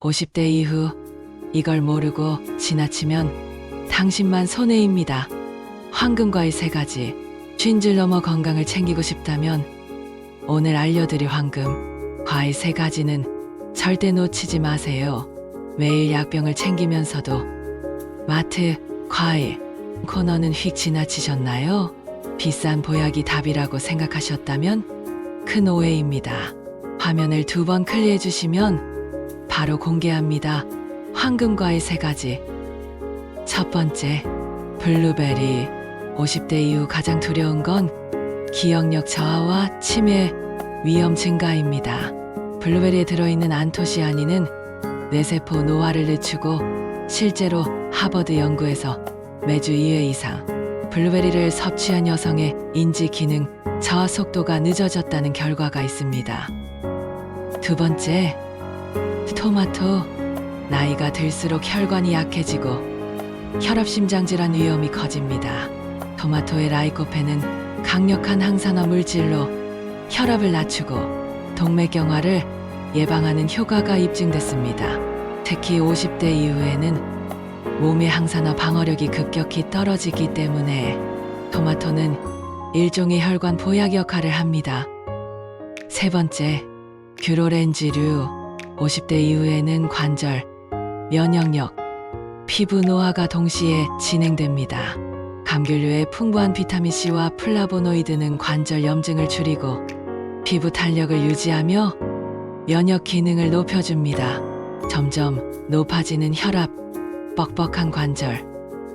50대 이후 이걸 모르고 지나치면 당신만 손해입니다. 황금과의 세 가지. 쉰줄 넘어 건강을 챙기고 싶다면 오늘 알려드릴 황금 과일 세 가지는 절대 놓치지 마세요. 매일 약병을 챙기면서도 마트, 과일, 코너는 휙 지나치셨나요? 비싼 보약이 답이라고 생각하셨다면 큰 오해입니다. 화면을 두 번 클릭해 주시면 바로 공개합니다. 황금과일 세 가지. 첫 번째, 블루베리. 50대 이후 가장 두려운 건 기억력 저하와 치매 위험 증가입니다. 블루베리에 들어있는 안토시아닌은 뇌세포 노화를 늦추고 실제로 하버드 연구에서 매주 2회 이상 블루베리를 섭취한 여성의 인지 기능 저하 속도가 늦어졌다는 결과가 있습니다. 두 번째, 토마토. 나이가 들수록 혈관이 약해지고 혈압심장 질환 위험이 커집니다. 토마토의 라이코펜은 강력한 항산화 물질로 혈압을 낮추고 동맥경화를 예방하는 효과가 입증됐습니다. 특히 50대 이후에는 몸의 항산화 방어력이 급격히 떨어지기 때문에 토마토는 일종의 혈관 보약 역할을 합니다. 세 번째, 큐로렌지류. 50대 이후에는 관절, 면역력, 피부 노화가 동시에 진행됩니다. 감귤류의 풍부한 비타민C와 플라보노이드는 관절 염증을 줄이고 피부 탄력을 유지하며 면역 기능을 높여줍니다. 점점 높아지는 혈압, 뻑뻑한 관절,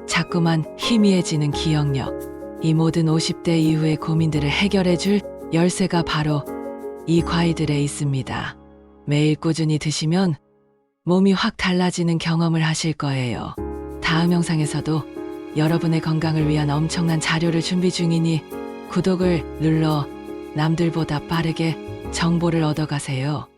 자꾸만 희미해지는 기억력. 이 모든 50대 이후의 고민들을 해결해줄 열쇠가 바로 이 과일들에 있습니다. 매일 꾸준히 드시면 몸이 확 달라지는 경험을 하실 거예요. 다음 영상에서도 여러분의 건강을 위한 엄청난 자료를 준비 중이니 구독을 눌러 남들보다 빠르게 정보를 얻어가세요.